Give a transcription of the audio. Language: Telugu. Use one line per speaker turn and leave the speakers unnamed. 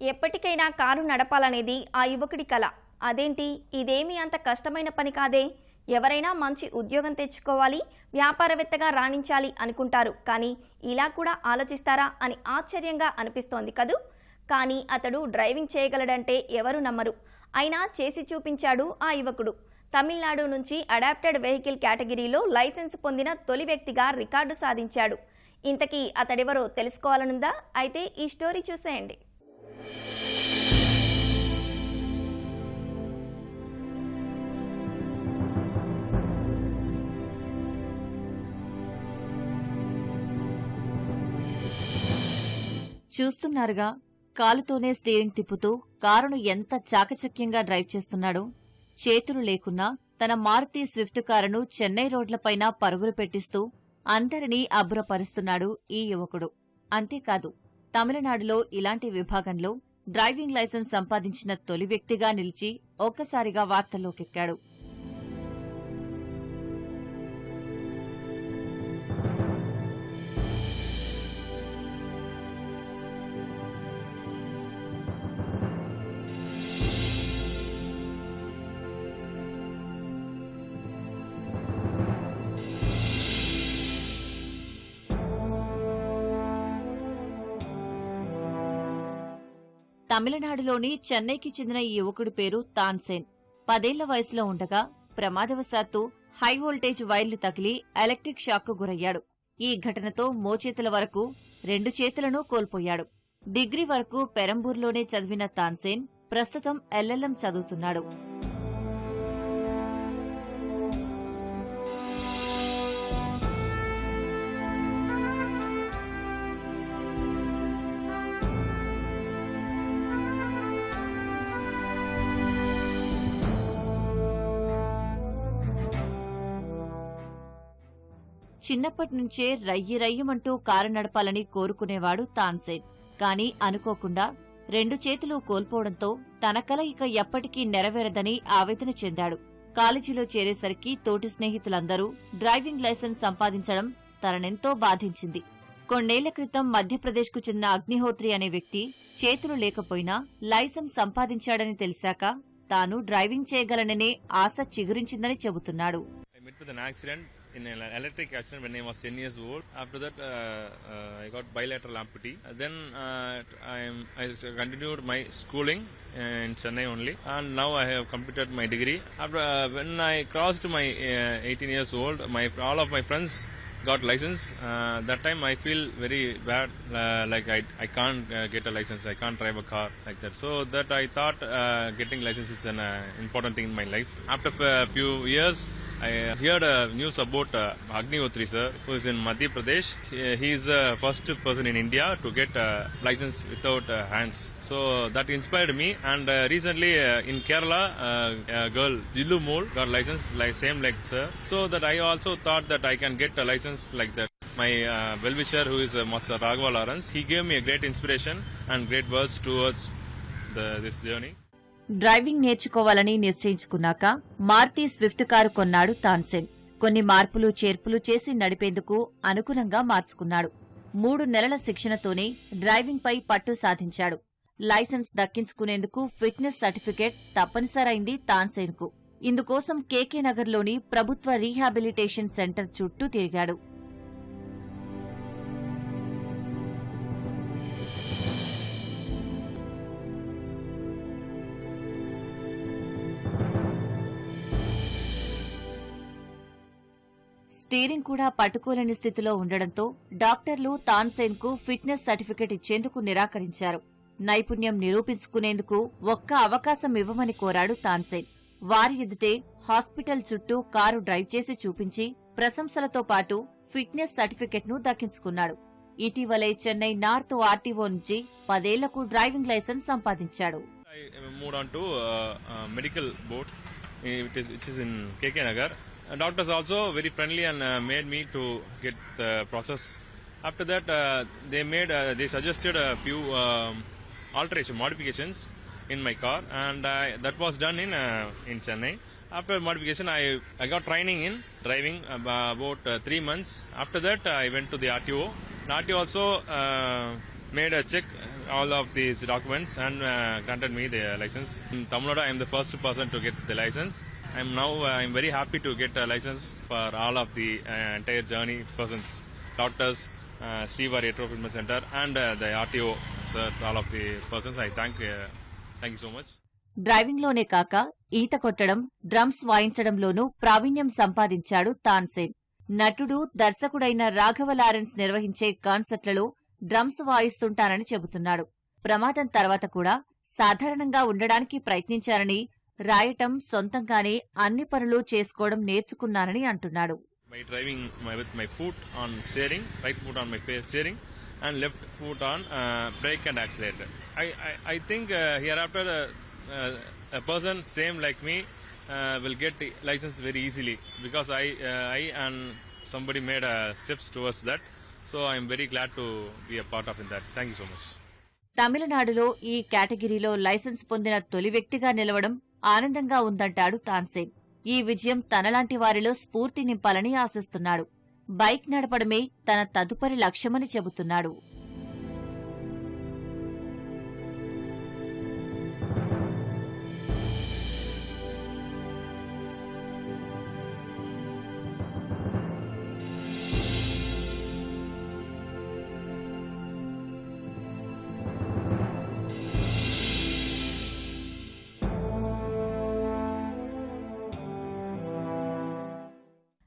ఎప్పటికైనా కారు నడపాలనేది ఆ యువకుడి కల. అదేంటి? ఇదేమీ అంత కష్టమైన పని కాదే? ఎవరైనా మంచి ఉద్యోగం తెచ్చుకోవాలి వ్యాపారవేత్తగా రాణించాలి అనుకుంటారు. కానీ ఇలా కూడా ఆలోచిస్తారా అని ఆశ్చర్యంగా అనిపిస్తోంది కదూ? కానీ అతడు డ్రైవింగ్ చేయగలడంటే ఎవరు నమ్మరు. అయినా చేసి చూపించాడు ఆ యువకుడు. తమిళనాడు నుంచి అడాప్టెడ్ వెహికల్ కేటగిరీలో లైసెన్స్ పొందిన తొలి వ్యక్తిగా రికార్డు సాధించాడు. ఇంతకీ అతడెవరో తెలుసుకోవాలనుందా? అయితే ఈ స్టోరీ చూసేయండి.
చూస్తున్నారుగా కాలుతోనే స్టీరింగ్ తిప్పుతూ కారును ఎంత చాకచక్యంగా డ్రైవ్ చేస్తున్నాడో. చేతులు లేకున్నా తన మారుతి స్విఫ్ట్ కారును చెన్నై రోడ్లపైన పరుగులు పెట్టిస్తూ అందరినీ అబ్బురపరుస్తున్నాడు ఈ యువకుడు. అంతేకాదు తమిళనాడులో ఇలాంటి విభాగంలో డ్రైవింగ్ లైసెన్స్ సంపాదించిన తొలి వ్యక్తిగా నిలిచి ఒక్కసారిగా వార్తల్లోకెక్కాడు. తమిళనాడులోని చెన్నైకి చెందిన ఈ యువకుడి పేరు తాన్సేన్ పదేళ్ళ వయసులో ఉండగా ప్రమాదవశాత్తు హై వోల్టేజ్ వైర్లు తగిలి ఎలక్ట్రిక్ షాక్కు గురయ్యాడు. ఈ ఘటనతో మోచేతుల వరకు రెండు చేతులను కోల్పోయాడు. డిగ్రీ వరకు పెరంబూర్లోనే చదివిన తాన్సేన్ ప్రస్తుతం ఎల్ఎల్ఎం చదువుతున్నాడు. చిన్నప్పటి నుంచే రయ్యి రయ్యమంటూ కారు నడపాలని కోరుకునేవాడు తాన్సేన్. కాని అనుకోకుండా రెండు చేతులు కోల్పోవడంతో తన కల ఇక ఎప్పటికీ నెరవేరదని ఆవేదన చెందాడు. కాలేజీలో చేరేసరికి తోటి స్నేహితులందరూ డ్రైవింగ్ లైసెన్స్ సంపాదించడం తననెంతో బాధించింది. కొన్నేళ్ళ క్రితం మధ్యప్రదేశ్కు చెందిన అగ్నిహోత్రి అనే వ్యక్తి చేతులు లేకపోయినా లైసెన్స్ సంపాదించాడని తెలిసాక తాను డ్రైవింగ్ చేయగలననే ఆశ చిగురించిందని చెబుతున్నాడు.
I met with an accident. In an electric accident when I was 10 years old. After that, uh, uh, I got bilateral amputee. Then uh, I, I continued my schooling in Chennai only, and now I have completed my degree. After uh, when I crossed my uh, 18 years old, my all of my friends got license. Uh, that time I feel very bad, uh, like I I can't uh, get a license, I can't drive a car like that. So that I thought uh, getting license is an important thing in my life. After a few years. I heard uh, news about uh, Agnihotri sir, who is in Madhya Pradesh. He is the first person in India to get a license without uh, hands. So that inspired me. And uh, recently uh, in Kerala, uh, a girl Jillu Mol got license like same like sir. So that I also thought that I can get a license like that. My uh, well-wisher, who is uh, Master Raghav Lawrence, he gave me a great inspiration and great words towards the, this journey.
Driving నేర్చుకోవాలని నిశ్చయించుకున్నాక మార్తి స్విఫ్ట్ కారు కొన్నాడు తాన్సేన్. కొన్ని మార్పులు చేర్పులు చేసి నడిపేందుకు అనుగుణంగా మార్చుకున్నాడు. మూడు నెలల శిక్షణతోనే డ్రైవింగ్పై పట్టు సాధించాడు. లైసెన్స్ దక్కించుకునేందుకు ఫిట్నెస్ సర్టిఫికేట్ తప్పనిసరైంది తాన్సేన్కు. ఇందుకోసం కేకే నగర్లోని ప్రభుత్వ రీహాబిలిటేషన్ సెంటర్ చుట్టూ తిరిగాడు. స్టీరింగ్ కూడా పట్టుకోలేని స్థితిలో ఉండడంతో డాక్టర్లు తాన్సేన్కు ఫిట్నెస్ సర్టిఫికెట్ ఇచ్చేందుకు నిరాకరించారు. నైపుణ్యం నిరూపించుకునేందుకు ఒక్క అవకాశం ఇవ్వమని కోరాడు తాన్సేన్. వారి ఎదుటే హాస్పిటల్ చుట్టూ కారు డ్రైవ్ చేసి చూపించి ప్రశంసలతో పాటు ఫిట్నెస్ సర్టిఫికెట్ను దక్కించుకున్నాడు. ఇటీవలే చెన్నై నార్త్ ఆర్టీఓ నుంచి పదేళ్ళకు డ్రైవింగ్ లైసెన్స్ సంపాదించాడు.
I uh, moved in KK Nagar. Board, uh, doctors also very friendly and uh, made me to get the process. After that, uh, they made uh, they suggested a few um, alteration modifications in my car, and uh, that was done in uh, in Chennai. After modification, I I got training in driving about three months. After that, I went to the RTO. The RTO also made a check all of these documents and granted me the license. In Tamil Nadu, I am the first person to get the license. I'm now I'm very happy to get license for all of the entire journey persons doctors Srivari ఎట్రోఫిల్ centre and the RTO sirs all of the persons I thank thank you so much
డ్రైవింగ్లోనే కాక ఈత కొట్టడం డ్రమ్స్ వాయించడంలోనూ ప్రావీణ్యం సంపాదించాడు తాన్సేన్. నటుడు దర్శకుడైన రాఘవ లారెన్స్ నిర్వహించే కాన్సర్ట్లలో డ్రమ్స్ వాయిస్తుంటానని చెబుతున్నాడు. ప్రమాదం తర్వాత కూడా సాధారణంగా ఉండడానికి ప్రయత్నించారని రాయటం సొంతంగానే అన్ని పనులు చేసుకోవడం నేర్చుకున్నారని అంటున్నాడు.
My driving my with my foot on steering right foot on my face steering and left foot on brake and accelerator I I think here after person same like me will get license very easily because I I and somebody made steps towards that so I'm very a part of in that thank you so much
తమిళనాడులో ఈ కేటగిరీలో లైసెన్స్ పొందిన తొలి వ్యక్తిగా నిలవడం ఆనందంగా ఉందంటాడు తాన్సేన్. ఈ విజయం తనలాంటి వారిలో స్ఫూర్తి నింపాలని ఆశిస్తున్నాడు. బైక్ నడపడమే తన తదుపరి లక్ష్యమని చెబుతున్నాడు.